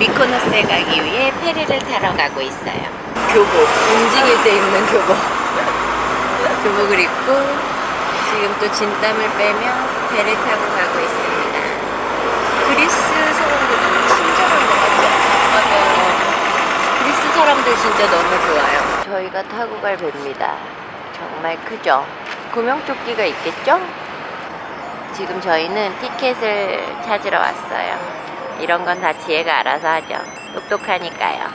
미코노스에 가기 위해 페리를 타러 가고 있어요. 교복, 움직일 때 입는 교복. 교복을 입고 지금 또 진땀을 빼며 배를 타고 가고 있습니다. 그리스 사람들 너무 친절한 것 같아요. 맞아요. 그리스 사람들 진짜 너무 좋아요. 저희가 타고 갈 배입니다. 정말 크죠? 구명조끼가 있겠죠? 지금 저희는 티켓을 찾으러 왔어요. 이런 건 다 지혜가 알아서 하죠. 똑똑하니까요.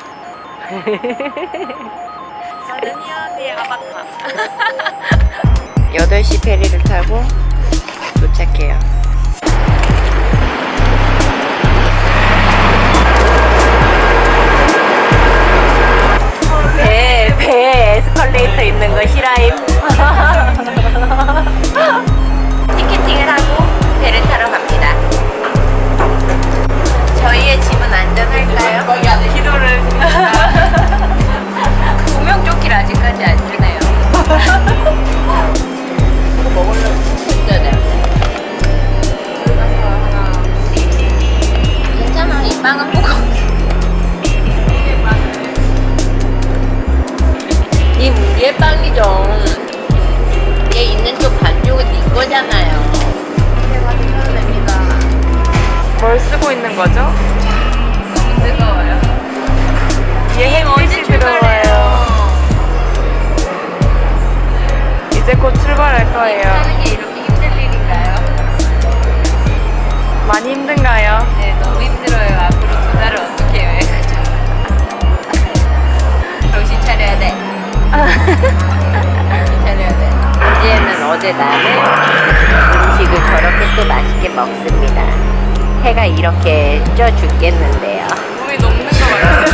저는 희연이의 아바타. 8시 페리를 타고 도착해요. 배, 배에 에스컬레이터 있는 거 싫어임. 티켓팅을 하고 배를 타러 갑니다. 안전할까요? 기도를. 구명조끼를 아직까지 안 주네요. 이거 먹으려면 이렇게 쪄 죽겠는데요. 몸이 녹는 것 같아요.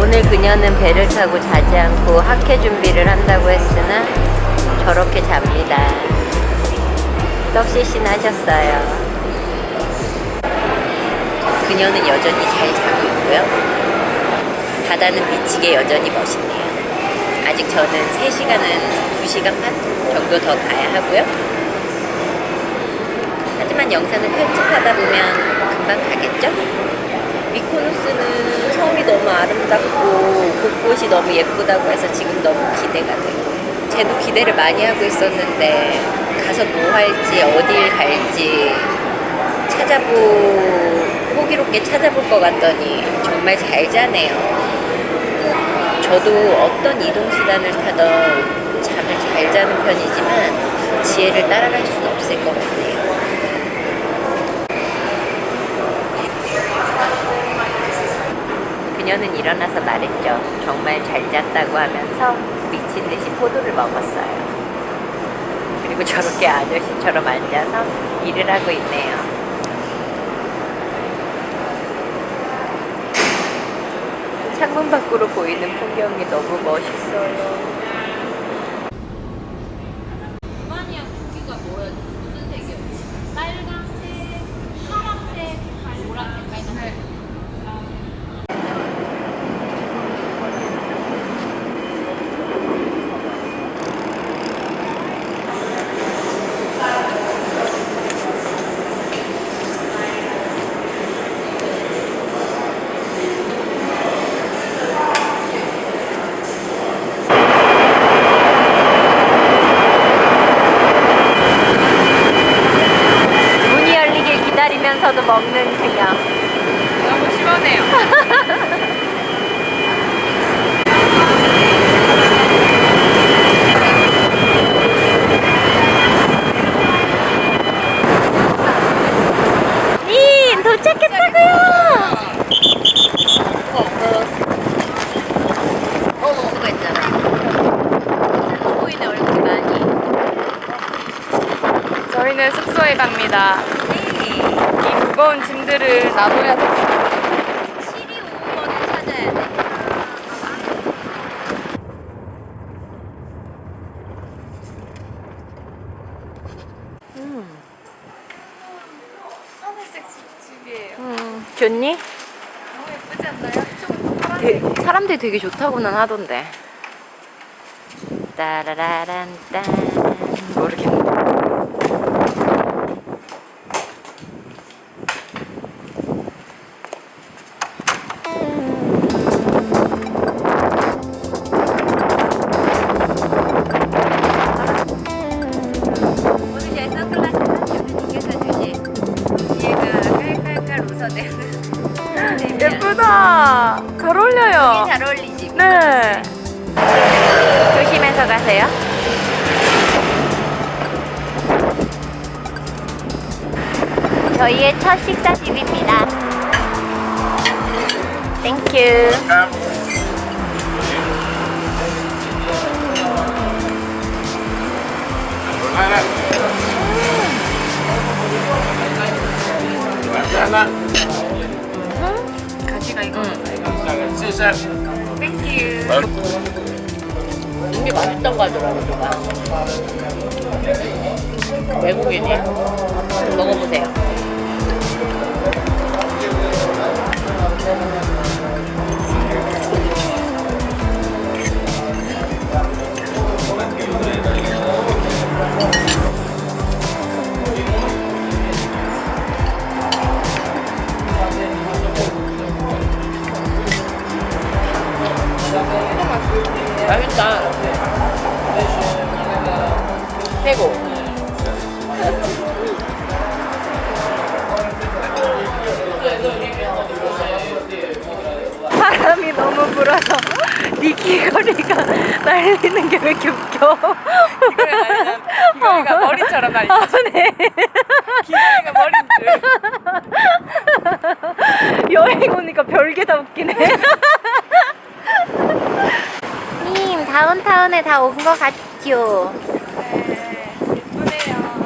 오늘 그녀는 배를 타고 자지 않고 학회 준비를 한다고 했으나 저렇게 잡니다. 떡시신 하셨어요. 그녀는 여전히 잘 자고 있고요. 바다는 미치게 여전히 멋있네요. 아직 저는 3시간은 2시간 반 정도 더 가야 하고요. 하지만 영상을 편집하다 보면 금방 가겠죠? 미코노스는 섬이 너무 아름답고 곳곳이 너무 예쁘다고 해서 지금 너무 기대가 돼요. 쟤도 기대를 많이 하고 있었는데 가서 뭐 할지 어딜 갈지 찾아보 호기롭게 찾아볼 것 같더니 정말 잘 자네요. 저도 어떤 이동 수단을 타던 잠을 잘 자는 편이지만 지혜를 따라갈 수는 없을 것 같네요. 그녀는 일어나서 말했죠. 정말 잘 잤다고 하면서 미친 듯이 포도를 먹었어요. 그리고 저렇게 아저씨처럼 앉아서 일을 하고 있네요. 창문 밖으로 보이는 풍경이 너무 멋있어요. 루마니아 국기가 뭐야? 무슨 색이었지? 빨강색, 파란색, 노란색, 빨간색. 문이 열리길 기다리면서도 먹는 그녀. 너무 시원해요. 님 도착했다고요. 어, 그거 있잖아. 슬로 보이네 얼굴이 많이. 저희는 숙소에 갑니다. 네. 이 무거운 짐들을 놔둬야 돼. 시리 5번을 찾아야 돼. 음, 하늘색 집이에요. 음, 좋니? 너무 예쁘지 않나요? 되- 파란색. 사람들이 되게 좋다고는 하던데. 따라라란 딴 모르겠 저희의 첫 식사집입니다. 땡큐. 가지가 이거. 땡큐. 이게 맛있다고 하더라고, 누가. 외국인이. 먹어보세요. 여행 오니까 별게 다 웃기네. 님, 다운타운에 다 온 것 같죠? 네, 예쁘네요.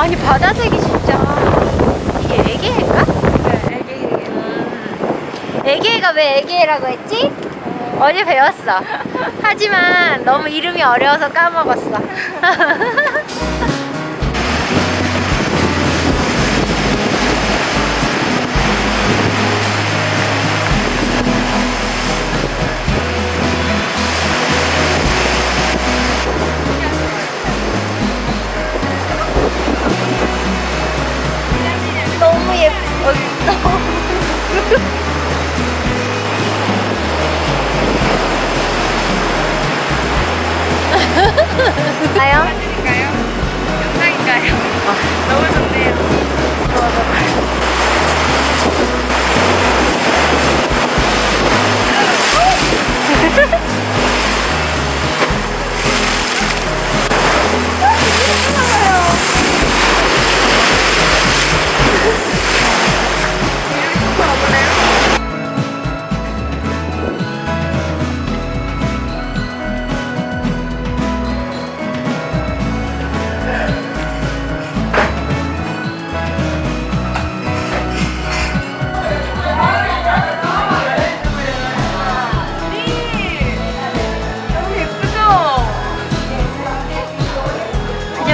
아니, 바다색이 진짜. 이게 애기애인가? 네, 애기. 애기애가 왜 애기애라고 했지? 어제 배웠어. 하지만 너무 이름이 어려워서 까먹었어.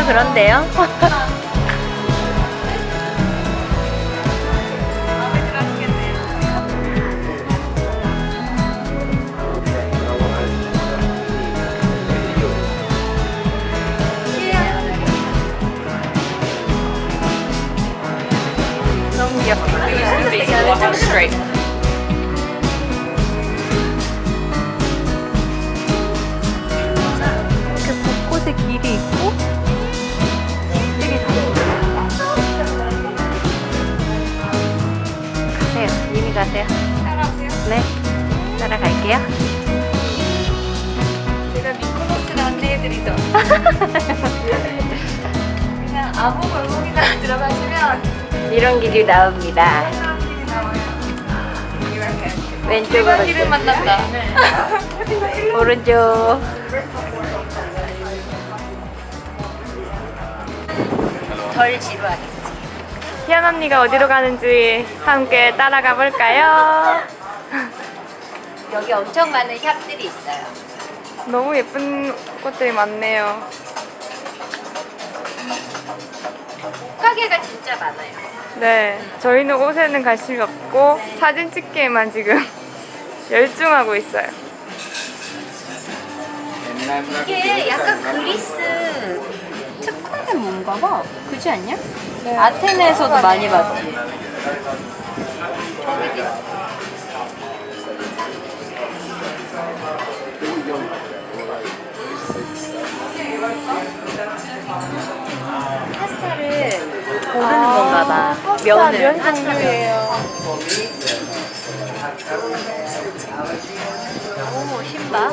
그런데요? 그 곳곳에 길이 있고 가세요. 따라오세요. 네, 따라갈게요. 제가 미코노스를 안내해드리죠. 그냥 아무 골목이나 들어가시면 이런 길이 나옵니다. 왼쪽으로 길을 만났다. 네. 오른쪽. 덜 지루하게. 희연 언니가 어디로 가는지 함께 따라가 볼까요? 여기 엄청 많은 샵들이 있어요. 너무 예쁜 꽃들이 많네요. 가게가 진짜 많아요. 네, 저희는 옷에는 관심이 없고 사진 찍기에만 지금 열중하고 있어요. 이게 약간 그리스 특화된 뭔가 봐. 그지 않냐? 아테네에서도 많이 봤지. 파스타를 고르는 건가 봐. 면을. 면 종류예요. 오, 신바.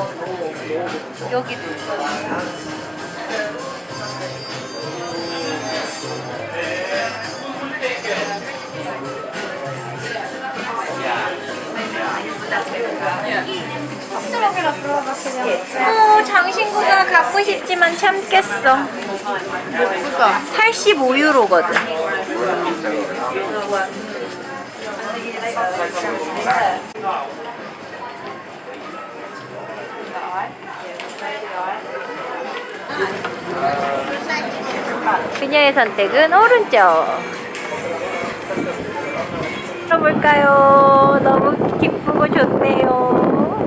여기도 어. 어, 장신구가 갖고 싶지만 참겠어. 예쁘다. 85유로거든. 그녀의 선택은 오른쪽. 들어볼까요? 너무 기쁘고 좋네요.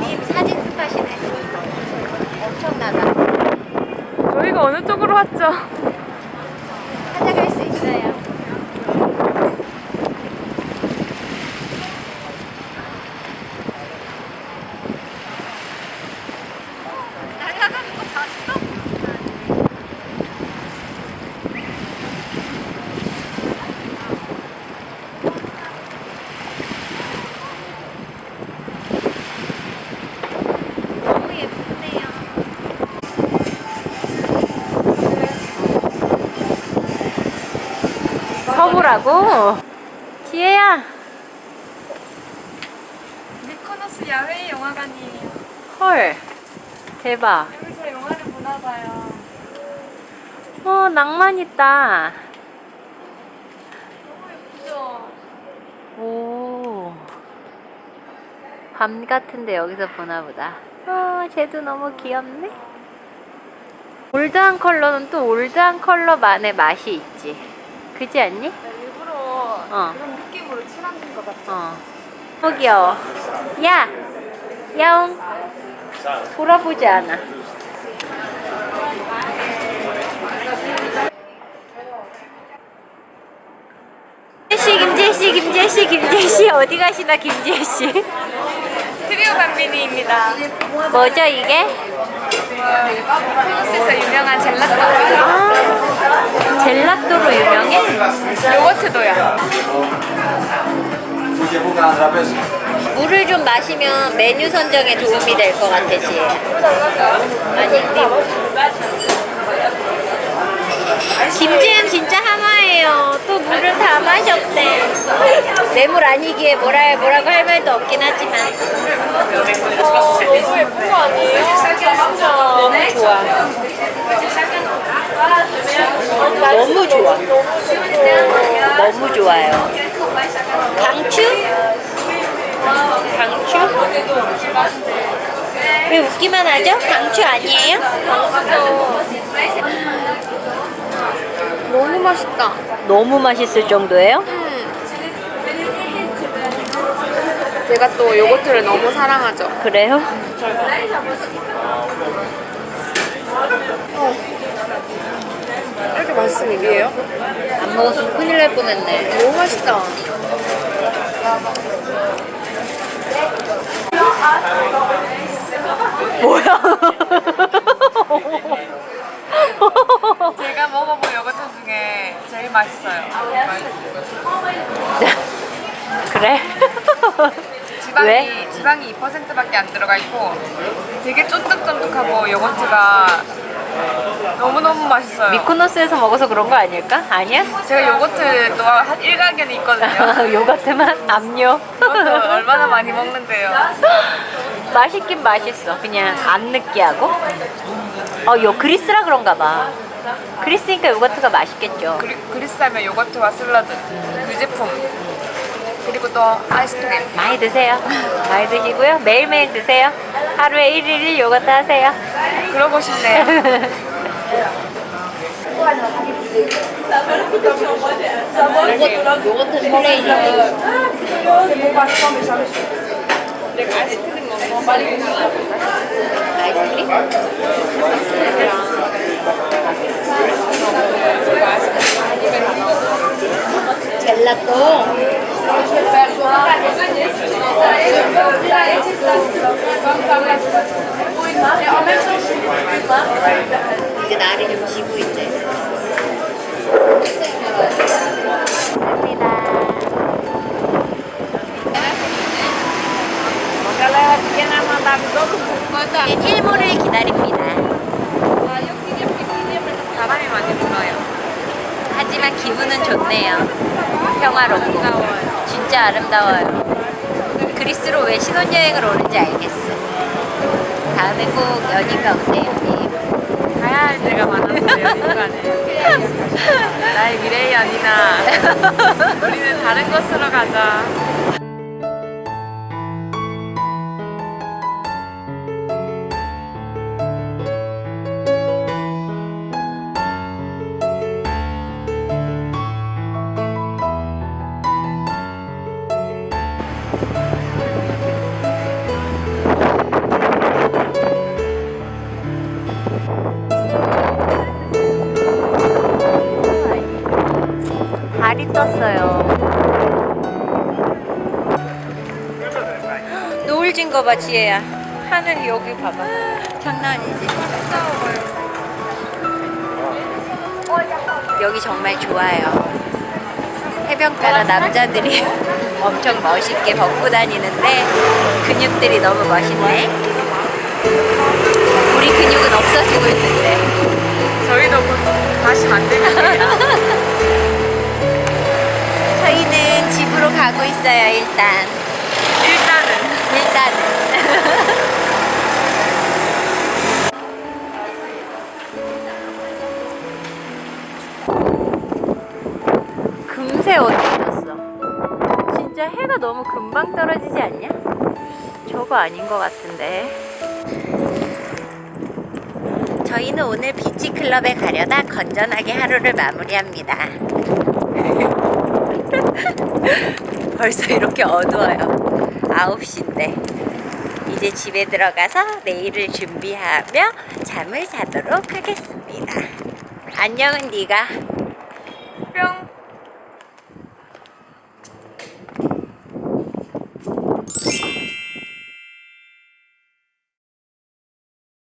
님 사진 스팟이네. 엄청나다. 저희가 어느 쪽으로 왔죠? 찾아갈 수 있어요. 날아가는 거 봤어? 너무 예쁘네요. 서보라고? 지혜야. 미코노스 야외 영화관이에요. 헐. 대박. 여기서 영화를 보나 봐요. 어, 낭만 있다. 너무 예쁘죠? 오. 밤 같은데 여기서 보나 보다. 어, 쟤도 너무 귀엽네. 올드한 컬러는 또 올드한 컬러만의 맛이 있지. 그지 않니? 네, 일부러 어. 그런 느낌으로 칠하는 것 같아요. 어. 너무 귀여워. 야! 야옹. 돌아보지 않아. 김재씨, 김재씨, 김재씨, 김재씨. 어디 가시나, 김재씨? 트리오 밤비니입니다. 뭐죠, 이게? 미코노스에서 유명한 젤라또. 아, 젤라또로 유명해? 요거트도요. 물을 좀 마시면 메뉴 선정에 도움이 될 것 같아, 지 아니, 김지은 진짜 하마예요. 또 물을 다 마셨대. 뇌물 아니기에 뭐라, 뭐라고 할 말도 없긴 하지만. 너무 예쁜 거 아니에요? 너무 좋아. 너무 좋아. 너무 좋아요. 강추? 강추? 왜 웃기만 하죠? 강추 아니에요? 너무 맛있다. 너무 맛있을 정도예요? 제가 또 요거트를 너무 사랑하죠. 그래요? 이렇게 맛있으면 이게요? 안 먹었으면 큰일 날 뻔했네. 너무 맛있다. 뭐야? 제가 먹어본 요거트 중에 제일 맛있어요. 그래? 지방이 왜? 지방이 2%밖에 안 들어가 있고 되게 쫀득쫀득하고 요거트가 너무너무 맛있어요. 미코노스에서 먹어서 그런 거 아닐까? 아니야? 제가 요거트 또 한 일가견이 있거든요. 요거트만 압류. 요거트 얼마나 많이 먹는데요. 맛있긴 맛있어. 그냥 안 느끼하고. 어, 요 그리스라 그런가 봐. 그리스니까 요거트가 맛있겠죠. 그리, 그리스 하면 요거트와 샐러드, 유제품, 그리고 또 아이스크림. 많이 드세요. 많이 드시고요. 매일매일 드세요. 하루에 1일 1 요거트 하세요. 그러고 싶네요. 요거트 플레이. 아이스크림 먹어. 아이스크림? 젤라또. 이제 날이 좀 지고 있네. 감사합니다. 일몰을 기다립니다. 바람이 많이 불어요. 하지만 기분은 좋네요. 평화롭고 진짜 아름다워요. 그리스로 왜 신혼여행을 오는지 알겠어. 다음에 꼭 연인과 오세요. 님. 가야 할 데가 많아서요, 인간에. 나의 미래의 연인아. 우리는 다른 곳으로 가자. 노을 진거 봐, 지혜야. 하늘 여기 봐봐. 장난 아니지? 여기 정말 좋아요. 해변가라 남자들이 엄청 멋있게 벗고 다니는데 근육들이 너무 멋있네. 우리 근육은 없어지고 있는데. 저희도 곧 다시 만들게요. 저희는 집으로 가고 있어요, 일단. 금세 어두워졌어. 진짜 해가 너무 금방 떨어지지 않냐? 저거 아닌 것 같은데. 저희는 오늘 비치클럽에 가려다 건전하게 하루를 마무리합니다. 벌써 이렇게 어두워요. 9시인데. 이제 집에 들어가서 내일을 준비하며 잠을 자도록 하겠습니다. 안녕은 네가